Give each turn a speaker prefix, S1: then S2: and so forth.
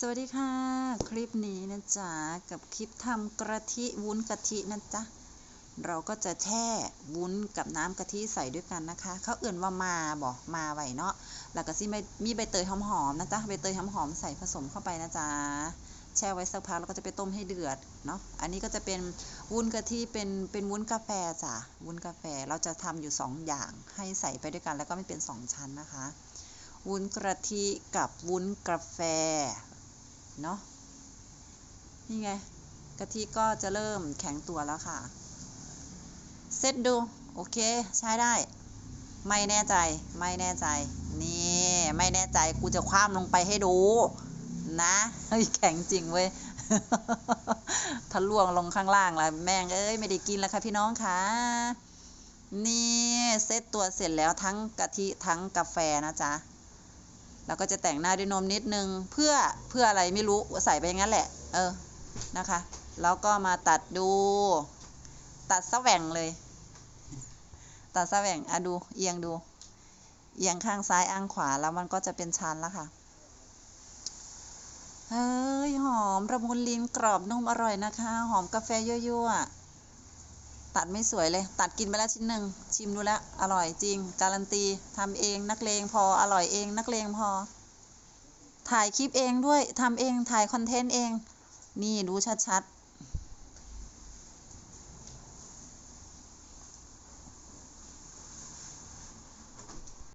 S1: สวัสดีค่ะ คลิปนี้นะจ๊ะ กับคลิปทำกะทิวุ้นกะทินะจ๊ะ เราก็จะแช่วุ้นกับน้ำกะทิใส่ด้วยกันนะคะ เขาเอื่นว่ามาบอกมาไหวเนาะแล้วก็ซิมีมีใบเตยหอมๆนะจ๊ะใบเตยหอมๆใส่ผสมเข้าไปนะจ๊ะ แช่ไว้สักพักแล้วก็จะไปต้มให้เดือดเนาะอันนี้ก็จะเป็นวุ้นกะทิเป็นเป็นวุ้นกาแฟจ้ะวุ้นกาแฟเราจะทำอยู่สองอย่างให้ใส่ไปด้วยกันแล้วก็ไม่เป็นสองชั้นนะคะ วุ้นกะทิกับวุ้นกาแฟ เนาะนี่ไงกะทิก็จะเริ่มแข็งตัวแล้วค่ะ เซตดู โอเค ใช้ได้ ไม่แน่ใจ ไม่แน่ใจ นี่ ไม่แน่ใจ กูจะคว้ามลงไปให้ดู นะเฮ้ยแข็งจริงเว้ยทะลวงลงข้างล่างแล้วแม่ง เอ้ย ไม่ได้กินแล้วค่ะพี่น้องค่ะนี่ เซตตัวเสร็จแล้วทั้งกะทิทั้งกาแฟนะจ๊ะ แล้วก็จะแต่งหน้าด้วยนมนิดนึง เพื่อเพื่ออะไรไม่รู้ใส่ไปอย่างนั้นแหละ เออนะคะแล้วก็มาตัดดู ตัดสแว่งเลย ตัดสแว่งอะดูเอียงดู เอียงข้างซ้ายอ้างขวาแล้วมันก็จะเป็นชั้นแล้วค่ะเฮ้ยหอมระมุนลิ้นกรอบนุ่มอร่อยนะคะ หอมกาแฟยั่วๆ ตัดไม่สวยเลย ตัดกินไปแล้วชิ้นหนึ่งชิมดูแล้ว อร่อยจริง การันตีทำเองนักเลงพออร่อยเองนักเลงพอ ถ่ายคลิปเองด้วยทำเองถ่ายคอนเทนต์เอง นี่ดูชัด